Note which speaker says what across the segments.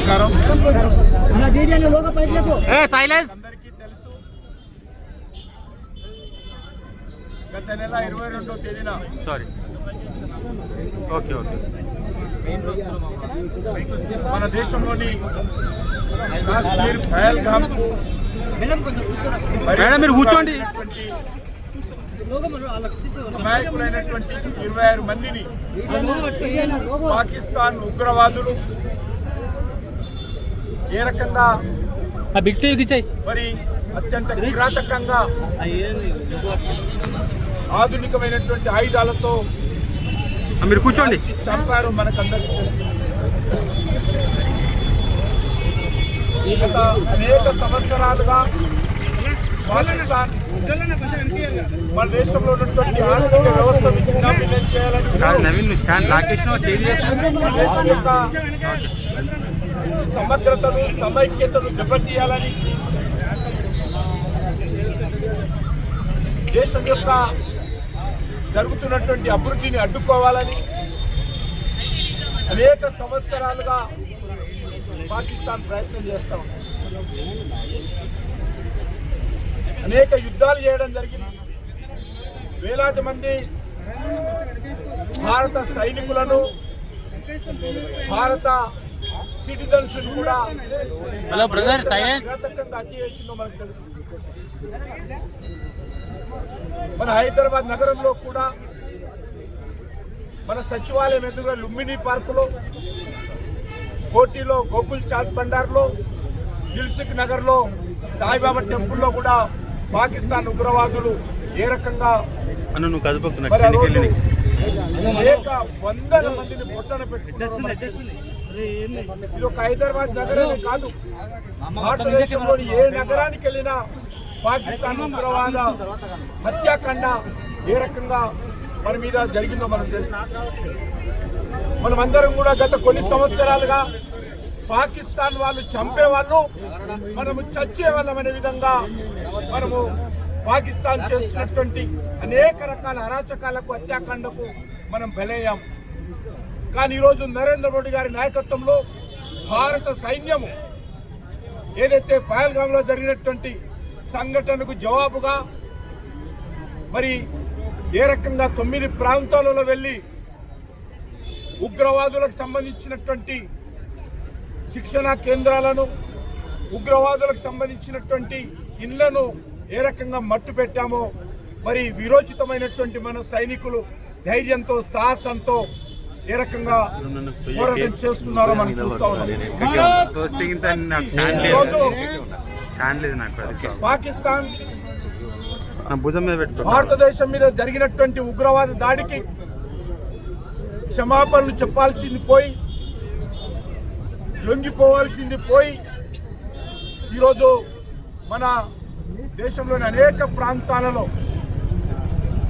Speaker 1: నమస్కారం.
Speaker 2: A silence.
Speaker 1: అందరికీ తెలుసు. గత నెల ఇరవై రెండో తేదీన
Speaker 2: సారీ ఓకే ఓకే.
Speaker 1: మన దేశంలోని కాశ్మీర్ పహల్గామ్
Speaker 2: మేడం, మీరు కూర్చోండి.
Speaker 1: అమాయకులైనటువంటి ఇరవై ఆరు మందిని పాకిస్తాన్ ఉగ్రవాదులు ఏ రకంగా?
Speaker 3: ఆ బిగ్ టీవీకి ఇచ్చాయి.
Speaker 1: మరి అత్యంత కిరాతకంగా ఆధునికమైనటువంటి ఆయుధాలతో
Speaker 2: మీరు కూర్చోండి.
Speaker 1: చంపారు మనకందరికీ తెలుసు. గత అనేక సంవత్సరాలుగా పాకిస్తాన్ మన దేశంలో ఉన్నటువంటి ఆర్థిక వ్యవస్థను చిన్న చేయాలని దేశం యొక్క సమగ్రతను సమైక్యతను దెబ్బతీయాలని దేశం యొక్క జరుగుతున్నటువంటి అభివృద్ధిని అడ్డుకోవాలని అనేక సంవత్సరాలుగా పాకిస్తాన్ ప్రయత్నం చేస్తా అనేక యుద్ధాలు చేయడం జరిగింది. వేలాది మంది భారత సైనికులను భారత సిటిజన్స్ కూడా
Speaker 2: హలో బ్రదర్
Speaker 1: కిరాతకంగా హత్య చేసిందో మనకు తెలుసు. మన హైదరాబాద్ నగరంలో కూడా మన సచివాలయం ఎదురుగా లుంబిని పార్కులో కోటిలో గోకుల్ చాట్ బండార్లో దిల్సుఖ్ నగర్లో సాయిబాబా టెంపుల్లో కూడా పాకిస్తాన్ ఉగ్రవాదులు ఏ రకంగా మరి అనేక వందల మందిని పొట్టన పెట్టి ఇది ఒక హైదరాబాద్ నగరమే కాదు భారతదేశంలోని ఏ నగరానికి వెళ్ళినా పాకిస్తాన్ ఉగ్రవాద హత్యాకాండ ఏ రకంగా మన మీద జరిగిందో మనం తెలుసు మనమందరం కూడా గత కొన్ని సంవత్సరాలుగా పాకిస్తాన్ వాళ్ళు చంపే వాళ్ళు మనము చచ్చే వాళ్ళం అనే విధంగా మనము పాకిస్తాన్ చేస్తున్నటువంటి అనేక రకాల అరాచకాలకు హత్యాకాండకు మనం బలయ్యాం. కానీ ఈరోజు నరేంద్ర మోడీ గారి నాయకత్వంలో భారత సైన్యము ఏదైతే పహల్గాంలో జరిగినటువంటి సంఘటనకు జవాబుగా మరి ఏ రకంగా తొమ్మిది ప్రాంతాలలో వెళ్ళి ఉగ్రవాదులకు సంబంధించినటువంటి శిక్షణా కేంద్రాలను ఉగ్రవాదులకు సంబంధించినటువంటి ఇళ్ళను ఏ రకంగా మట్టు పెట్టామో మరి విరోచితమైనటువంటి మన సైనికులు ధైర్యంతో సాహసంతో ఏ రకంగా పోరాటం చేస్తున్నారో మనం చూస్తా ఉన్నాం. పాకిస్తాన్ భారతదేశం మీద జరిగినటువంటి ఉగ్రవాద దాడికి క్షమాపణలు చెప్పాల్సింది పోయి లొంగిపోవాల్సింది పోయి ఈరోజు మన దేశంలోని అనేక ప్రాంతాలలో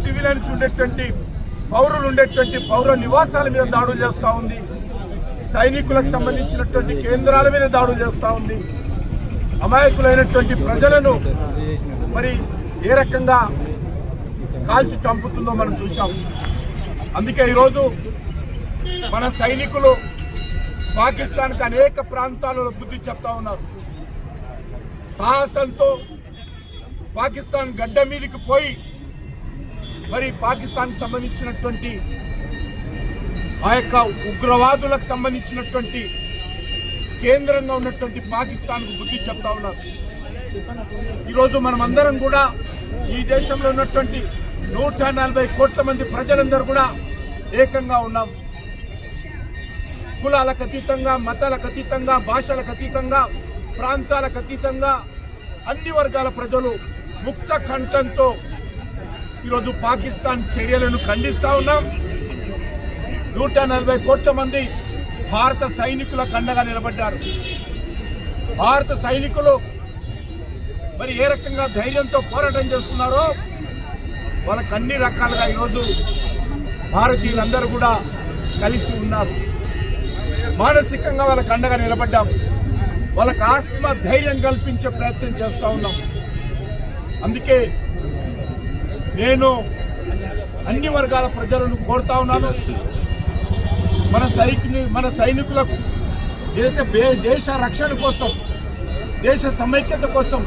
Speaker 1: సివిలియన్స్ ఉండేటువంటి పౌరులు ఉండేటువంటి పౌర నివాసాల మీద దాడులు చేస్తూ ఉంది. సైనికులకు సంబంధించినటువంటి కేంద్రాల మీద దాడులు చేస్తూ ఉంది. అమాయకులైనటువంటి ప్రజలను మరి ఏ రకంగా కాల్చి చంపుతుందో మనం చూసాం అందుకే ఈరోజు మన సైనికులు పాకిస్తాన్కి అనేక ప్రాంతాలలో బుద్ధి చెప్తా ఉన్నారు. సాహసంతో పాకిస్తాన్ గడ్డ మీదకి పోయి మరి పాకిస్తాన్ సంబంధించినటువంటి ఆ యొక్క ఉగ్రవాదులకు సంబంధించినటువంటి కేంద్రంగా ఉన్నటువంటి పాకిస్తాన్కు బుద్ధి చెప్తా ఉన్నారు. ఈరోజు మనమందరం కూడా ఈ దేశంలో ఉన్నటువంటి నూట నలభై కోట్ల మంది ప్రజలందరూ కూడా ఏకంగా ఉన్నాం. కులాలకు అతీతంగా మతాలకు అతీతంగా భాషలకు అతీతంగా ప్రాంతాలకు అతీతంగా అన్ని వర్గాల ప్రజలు ముక్త కంఠంతో ఈరోజు పాకిస్తాన్ చర్యలను ఖండిస్తూ ఉన్నాం. నూట నలభై కోట్ల మంది భారత సైనికుల కండగా నిలబడ్డారు. భారత సైనికులు మరి ఏ రకంగా ధైర్యంతో పోరాటం చేస్తున్నారో వాళ్ళకు అన్ని రకాలుగా ఈరోజు భారతీయులందరూ కూడా కలిసి ఉన్నారు. మానసికంగా వాళ్ళ అండగా నిలబడ్డాం. వాళ్ళకు ఆత్మ ధైర్యం కల్పించే ప్రయత్నం చేస్తూ ఉన్నాం. అందుకే నేను అన్ని వర్గాల ప్రజలను కోరుతా ఉన్నాను. మన సైకిని మన సైనికులకు ఏదైతే దేశ రక్షణ కోసం దేశ సమైక్యత కోసం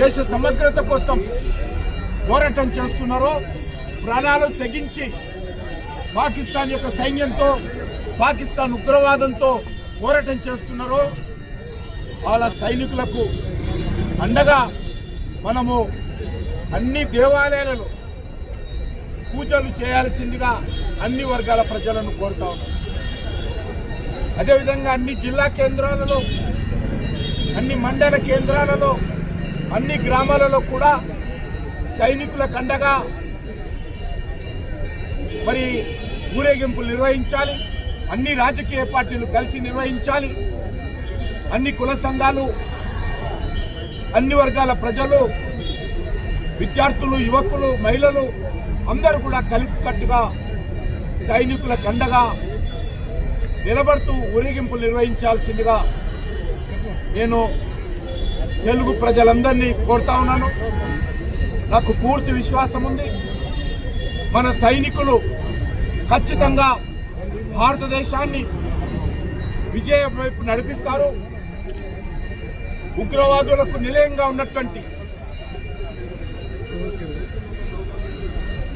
Speaker 1: దేశ సమగ్రత కోసం పోరాటం చేస్తున్నారో ప్రాణాలు తెగించి పాకిస్తాన్ యొక్క సైన్యంతో పాకిస్తాన్ ఉగ్రవాదంతో పోరాటం చేస్తున్నారో వాళ్ళ సైనికులకు అండగా మనము అన్ని దేవాలయాలలో పూజలు చేయాల్సిందిగా అన్ని వర్గాల ప్రజలను కోరుతా ఉన్నాం. అదేవిధంగా అన్ని జిల్లా కేంద్రాలలో అన్ని మండల కేంద్రాలలో అన్ని గ్రామాలలో కూడా సైనికుల కండగా మరి ఊరేగింపులు నిర్వహించాలి అన్ని రాజకీయ పార్టీలు కలిసి నిర్వహించాలి అన్ని కుల సంఘాలు అన్ని వర్గాల ప్రజలు విద్యార్థులు యువకులు మహిళలు అందరూ కూడా కలిసికట్టుగా సైనికుల కండగా నిలబడుతూ ఊరేగింపులు నిర్వహించాల్సిందిగా నేను తెలుగు ప్రజలందరినీ కోరుతా ఉన్నాను. నాకు పూర్తి విశ్వాసం ఉంది. మన సైనికులు ఖచ్చితంగా భారతదేశాన్ని విజయం వైపు నడిపిస్తారు. ఉగ్రవాదులకు నిలయంగా ఉన్నటువంటి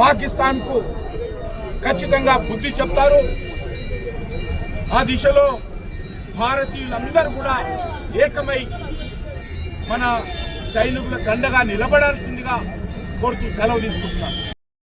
Speaker 1: పాకిస్తాన్కు ఖచ్చితంగా బుద్ధి చెప్తారు. ఆ దిశలో భారతీయులందరూ కూడా ఏకమై మన సైనికుల దండగా నిలబడాల్సిందిగా కోరుతూ సెలవు తీసుకుంటున్నాను